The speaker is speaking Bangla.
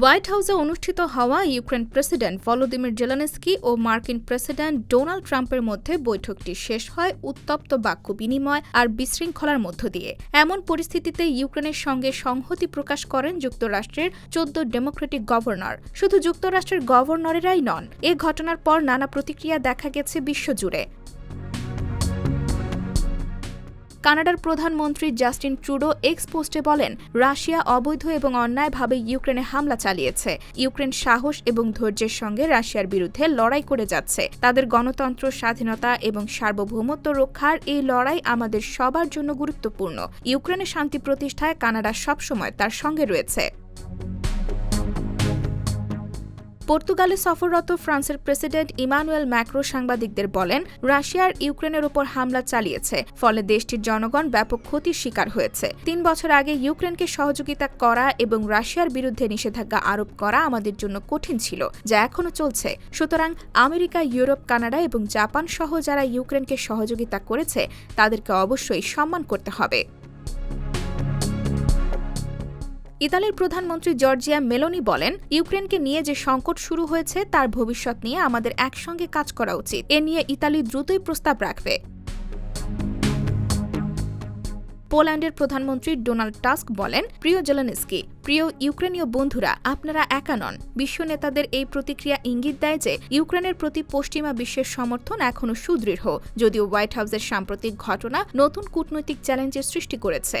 হোয়াইট হাউসে অনুষ্ঠিত হওয়া ইউক্রেন প্রেসিডেন্ট ভলোদিমির জেলানেস্কি ও মার্কিন প্রেসিডেন্ট ডোনাল্ড ট্রাম্পের মধ্যে বৈঠকটি শেষ হয় উত্তপ্ত বাক্য বিনিময় আর বিশৃঙ্খলার মধ্য দিয়ে। এমন পরিস্থিতিতে ইউক্রেনের সঙ্গে সংহতি প্রকাশ করেন যুক্তরাষ্ট্রের চোদ্দ ডেমোক্রেটিক গভর্নর। শুধু যুক্তরাষ্ট্রের গভর্নরেরাই নন, এ ঘটনার পর নানা প্রতিক্রিয়া দেখা গেছে বিশ্বজুড়ে। কানাডার প্রধানমন্ত্রী জাস্টিন ট্রুডো এক্স পোস্টে বলেন, রাশিয়া অবৈধ এবং অন্যায়ভাবে ইউক্রেনে হামলা চালিয়েছে। ইউক্রেন সাহস এবং ধৈর্যের সঙ্গে রাশিয়ার বিরুদ্ধে লড়াই করে যাচ্ছে। তাদের গণতন্ত্র, স্বাধীনতা এবং সার্বভৌমত্ব রক্ষার এই লড়াই আমাদের সবার জন্য গুরুত্বপূর্ণ। ইউক্রেনে শান্তি প্রতিষ্ঠায় কানাডা সবসময় তার সঙ্গে রয়েছে। পর্তুগালে সফররত ফ্রান্সের প্রেসিডেন্ট ইমানুয়েল ম্যাক্রো সাংবাদিকদের বলেন, রাশিয়ার ইউক্রেনের উপর হামলা চালিয়েছে, ফলে দেশটির জনগণ ব্যাপক ক্ষতির শিকার হয়েছে। তিন বছর আগে ইউক্রেনকে সহযোগিতা করা এবং রাশিয়ার বিরুদ্ধে নিষেধাজ্ঞা আরোপ করা আমাদের জন্য কঠিন ছিল, যা এখনও চলছে। সুতরাং আমেরিকা, ইউরোপ, কানাডা এবং জাপান সহ যারা ইউক্রেনকে সহযোগিতা করেছে, তাদেরকে অবশ্যই সম্মান করতে হবে। ইতালির প্রধানমন্ত্রী জর্জিয়া মেলোনি বলেন, ইউক্রেনকে নিয়ে যে সংকট শুরু হয়েছে তার ভবিষ্যৎ নিয়ে আমাদের একসঙ্গে কাজ করা উচিত। এ নিয়ে ইতালি দ্রুতই প্রস্তাব রাখবে। পোল্যান্ডের প্রধানমন্ত্রী ডোনাল্ড টাস্ক বলেন, প্রিয় জেলেনস্কি, প্রিয় ইউক্রেনীয় বন্ধুরা, আপনারা একা নন। বিশ্ব নেতাদের এই প্রতিক্রিয়া ইঙ্গিত দেয় যে, ইউক্রেনের প্রতি পশ্চিমা বিশ্বের সমর্থন এখনও সুদৃঢ়, যদিও হোয়াইট হাউসের সাম্প্রতিক ঘটনা নতুন কূটনৈতিক চ্যালেঞ্জের সৃষ্টি করেছে।